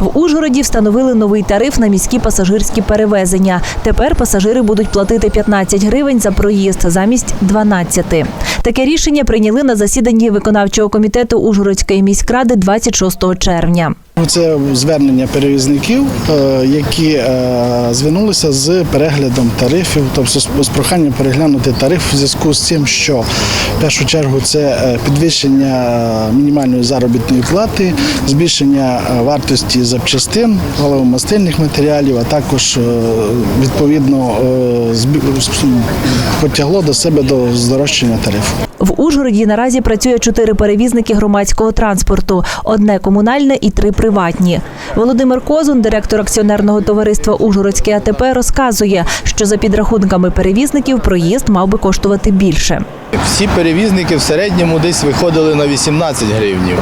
В Ужгороді встановили новий тариф на міські пасажирські перевезення. Тепер пасажири будуть платити 15 гривень за проїзд замість 12. Таке рішення прийняли на засіданні виконавчого комітету Ужгородської міськради 26 червня. Це звернення перевізників, е, які е, звернулися з переглядом тарифів, тобто з проханням переглянути тариф в зв'язку з тим, що в першу чергу це е, підвищення мінімальної заробітної плати, збільшення вартості запчастин, паливомастильних матеріалів, а також відповідно потягло до себе до здорожчання тарифу. В Ужгороді наразі працює чотири перевізники громадського транспорту: одне комунальне і три приватні. Володимир Козун, директор акціонерного товариства Ужгородське АТП, розказує, що за підрахунками перевізників проїзд мав би коштувати більше. Всі перевізники в середньому десь виходили на 18 гривнів.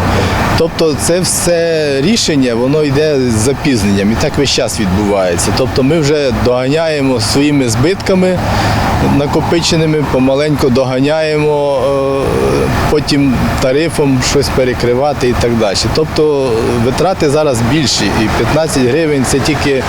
Тобто це все рішення, воно йде з запізненням і так весь час відбувається. Тобто ми вже доганяємо своїми збитками накопиченими, помаленьку доганяємо, е, потім тарифом щось перекривати і так далі. Тобто витрати зараз більші, і 15 гривень це тільки е,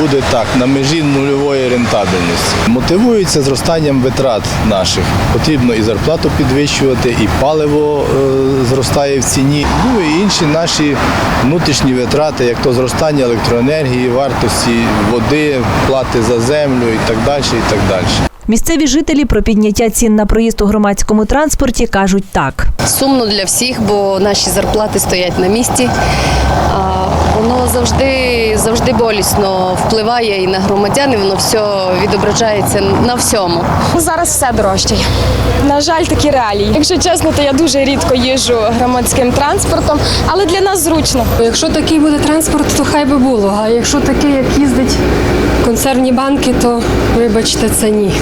буде так, на межі нульової рентабельності. Мотивується зростанням витрат наших. Потрібно і зарплату підвищувати, і паливо е, зростає в ціні. Ну і інші наші внутрішні витрати, як то зростання електроенергії, вартості води, плати за землю і так далі. І так далі. Місцеві жителі про підняття цін на проїзд у громадському транспорті кажуть так. Сумно для всіх, бо наші зарплати стоять на місці. Воно завжди, завжди болісно впливає і на громадян, і воно все відображається на всьому. Зараз все дорожче. На жаль, такі реалії. Якщо чесно, то я дуже рідко їжджу громадським транспортом, але для нас зручно. Якщо такий буде транспорт, то хай би було. А якщо такий, як їздить консервні банки, то вибачте, це ні.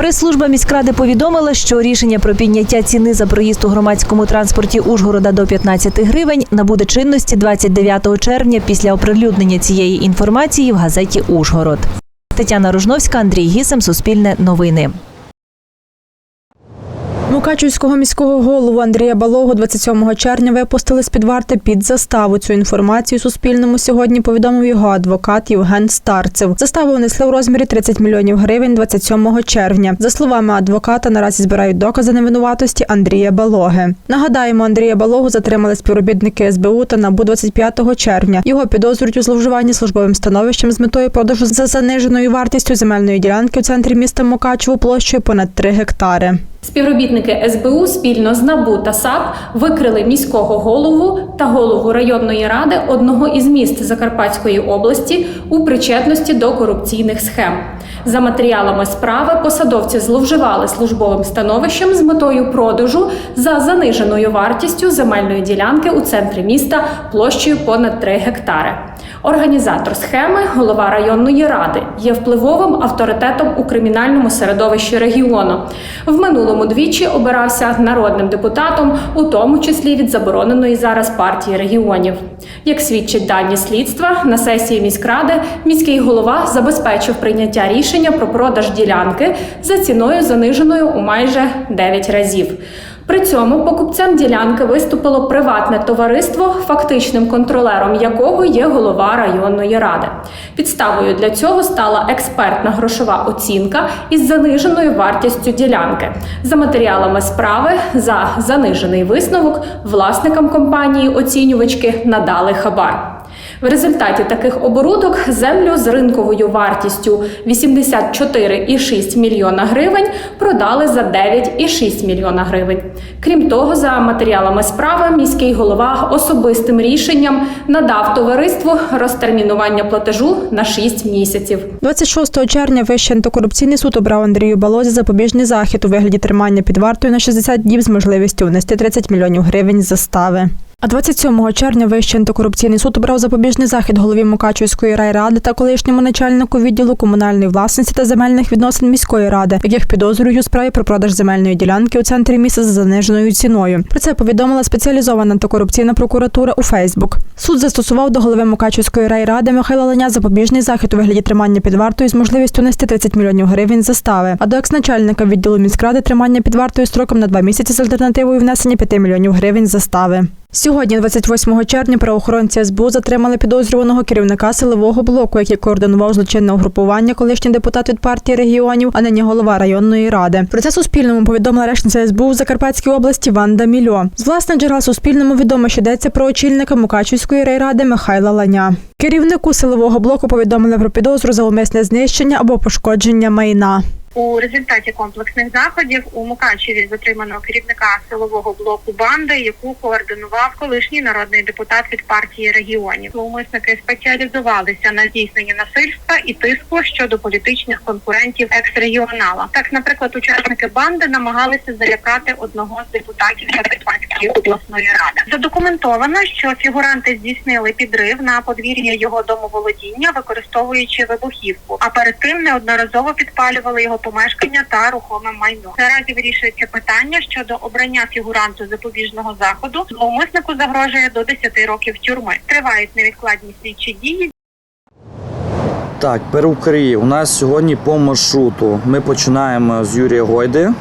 Прес-служба міськради повідомила, що рішення про підняття ціни за проїзд у громадському транспорті Ужгорода до 15 гривень набуде чинності 29 червня після оприлюднення цієї інформації в газеті Ужгород. Тетяна Рожновська, Андрій Гісем, Суспільне новини. Мукачівського міського голову Андрія Балогу 27 червня випустили з-під варти під заставу. Цю інформацію Суспільному сьогодні повідомив його адвокат Євген Старцев. Заставу внесли в розмірі 30 мільйонів гривень 27 червня. За словами адвоката, наразі збирають докази невинуватості Андрія Балоги. Нагадаємо, Андрія Балогу затримали співробітники СБУ та НАБУ 25 червня. Його підозрюють у зловживанні службовим становищем з метою продажу за заниженою вартістю земельної ділянки у центрі міста Мукачево площею понад 3 гектари. Співробітники СБУ спільно з НАБУ та САП викрили міського голову та голову районної ради одного із міст Закарпатської області у причетності до корупційних схем. За матеріалами справи посадовці зловживали службовим становищем з метою продажу за заниженою вартістю земельної ділянки у центрі міста площею понад 3 гектари. Організатор схеми, голова районної ради, є впливовим авторитетом у кримінальному середовищі регіону. В минулому двічі обирався народним депутатом, у тому числі від забороненої зараз партії регіонів. Як свідчать дані слідства, на сесії міськради міський голова забезпечив прийняття рішення про продаж ділянки за ціною заниженою у майже 9 разів. При цьому покупцем ділянки виступило приватне товариство, фактичним контролером якого є голова районної ради. Підставою для цього стала експертна грошова оцінка із заниженою вартістю ділянки. За матеріалами справи за занижений висновок власникам компанії оцінювачки надали хабар. В результаті таких оборудок землю з ринковою вартістю 84,6 мільйона гривень продали за 9,6 мільйона гривень. Крім того, за матеріалами справи міський голова особистим рішенням надав товариству розтермінування платежу на 6 місяців. 26 червня Вищий антикорупційний суд обрав Андрію Балозі запобіжний захід у вигляді тримання під вартою на 60 днів з можливістю внести 30 мільйонів гривень застави. А 27 червня Вищий антикорупційний суд обрав запобіжний захід голові Мукачівської райради та колишньому начальнику відділу комунальної власності та земельних відносин міської ради, яких підозрюють у справі про продаж земельної ділянки у центрі міста за заниженою ціною. Про це повідомила спеціалізована антикорупційна прокуратура у Фейсбук. Суд застосував до голови Мукачівської райради Михайла Леня запобіжний захід у вигляді тримання під вартою з можливістю нести 30 мільйонів гривень застави. А до екс-начальника відділу міськради тримання під вартою строком на два місяці з альтернативою внесення 5 мільйонів гривень застави. Сьогодні, 28 червня, правоохоронці СБУ затримали підозрюваного керівника силового блоку, який координував злочинне угрупування, колишній депутат від партії регіонів, а нині голова районної ради. Про це Суспільному повідомила речниця СБУ в Закарпатській області Ванда Мільо. З власних джерел Суспільному відомо, що йдеться про очільника Мукачівської райради Михайла Ланя. Керівнику силового блоку повідомили про підозру за умисне знищення або пошкодження майна. У результаті комплексних заходів у Мукачеві затримано керівника силового блоку банди, яку координував колишній народний депутат від партії регіонів. Зловмисники спеціалізувалися на здійсненні насильства і тиску щодо політичних конкурентів екс-регіонала. Так, наприклад, учасники банди намагалися залякати одного з депутатів Закарпатської обласної ради. Задокументовано, що фігуранти здійснили підрив на подвір'я його домоволодіння, використовуючи вибухівку. А перед тим неодноразово підпалювали його помешкання та рухоме майно. Наразі вирішується питання щодо обрання фігуранту запобіжного заходу. Умиснику загрожує до 10 років тюрми. Тривають невідкладні слідчі дії. Так, перукарі. У нас сьогодні по маршруту. Ми починаємо з Юрія Гойди.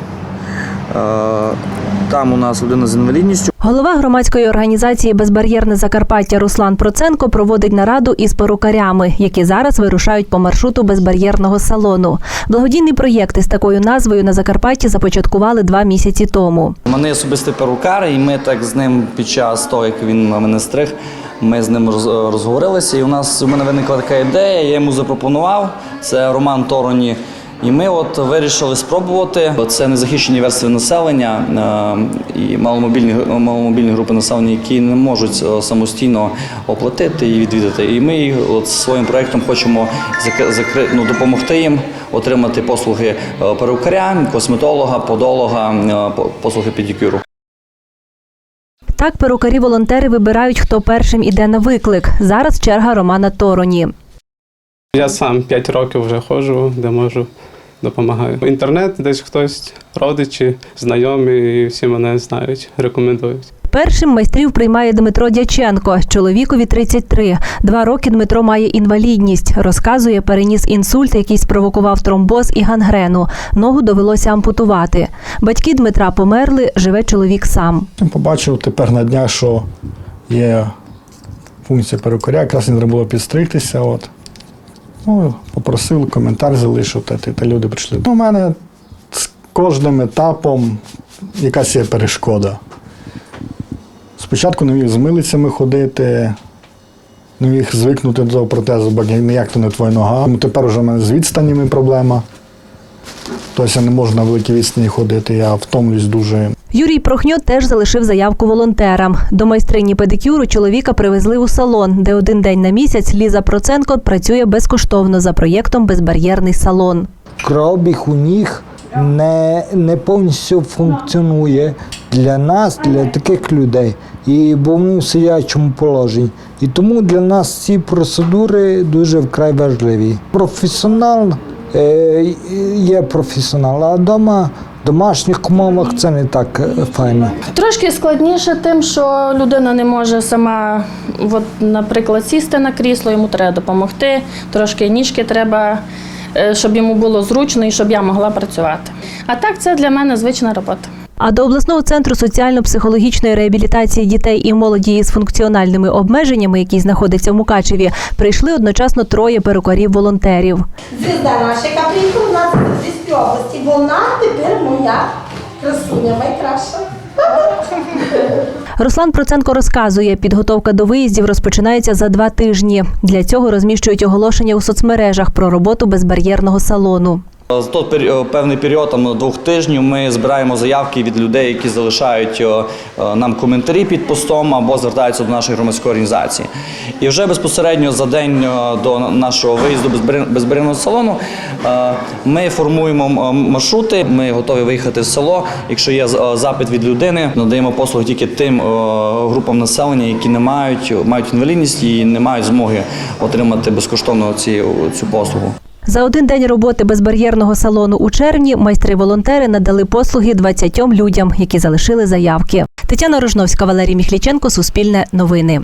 Там у нас людина з інвалідністю. Голова громадської організації Безбар'єрне Закарпаття Руслан Проценко проводить нараду із перукарями, які зараз вирушають по маршруту безбар'єрного салону. Благодійний проєкт із такою назвою на Закарпатті започаткували два місяці тому. Мене особистий перукар, і ми так з ним під час того, як він мене стриг, ми з ним роз- розговорилися. І у нас у мене виникла така ідея, я йому запропонував. Це Роман Тороні. І ми от вирішили спробувати. Це незахищені верстви населення е, і маломобільні, маломобільні групи населення, які не можуть е, самостійно оплатити і відвідати. І ми от своїм проєктом хочемо зак- закри- ну, допомогти їм отримати послуги е, перукаря, косметолога, подолога, послуги педикюру. Так перукарі-волонтери вибирають, хто першим іде на виклик. Зараз черга Романа Тороні. Я сам 5 років вже ходжу, де можу допомагаю. Інтернет, десь хтось, родичі, знайомі, і всі мене знають, рекомендують. Першим майстрів приймає Дмитро Дяченко. Чоловікові 33. Два роки Дмитро має інвалідність. Розказує, переніс інсульт, який спровокував тромбоз і гангрену. Ногу довелося ампутувати. Батьки Дмитра померли, живе чоловік сам. Побачив тепер на днях, що є функція перукаря, якраз не треба було підстригтися. От. Ну, попросив коментар залишити, та, люди прийшли. У мене з кожним етапом якась є перешкода. Спочатку не міг з милицями ходити, не міг звикнути до протезу, бо ніяк то не твоя нога. Ну, Тепер вже в мене з відстанями проблема. Тобто не можу на великій відстані ходити, я втомлююсь дуже. Юрій Прохньо теж залишив заявку волонтерам. До майстрині педикюру чоловіка привезли у салон, де один день на місяць Ліза Проценко працює безкоштовно за проєктом Безбар'єрний салон. Кровобіг у них не, не повністю функціонує для нас, для таких людей, і бо в сидячому положенні. І тому для нас ці процедури дуже вкрай важливі. Професіонал є професіонал, а вдома в домашніх умовах це не так е, файно. Трошки складніше тим, що людина не може сама, от, наприклад, сісти на крісло, йому треба допомогти, трошки ніжки треба, е, щоб йому було зручно і щоб я могла працювати. А так це для мене звична робота. А до обласного центру соціально-психологічної реабілітації дітей і молоді із функціональними обмеженнями, який знаходиться в Мукачеві, прийшли одночасно троє перукарів-волонтерів. Звізда наша, яка приїхала у нас з області. Вона тепер моя красуня, найкраща. Руслан Проценко розказує, підготовка до виїздів розпочинається за два тижні. Для цього розміщують оголошення у соцмережах про роботу безбар'єрного салону. За той пері- певний період там, двох тижнів ми збираємо заявки від людей, які залишають е, е, нам коментарі під постом або звертаються до нашої громадської організації. І вже безпосередньо за день е, до нашого виїзду безбар'єр- салону е, ми формуємо маршрути. Ми готові виїхати в село. Якщо є е, запит від людини, надаємо послуги тільки тим е, групам населення, які не мають, мають інвалідність і не мають змоги отримати безкоштовно ці, цю послугу. За один день роботи безбар'єрного салону у червні майстри-волонтери надали послуги 20 людям, які залишили заявки. Тетяна Рожновська, Валерій Міхліченко, Суспільне новини.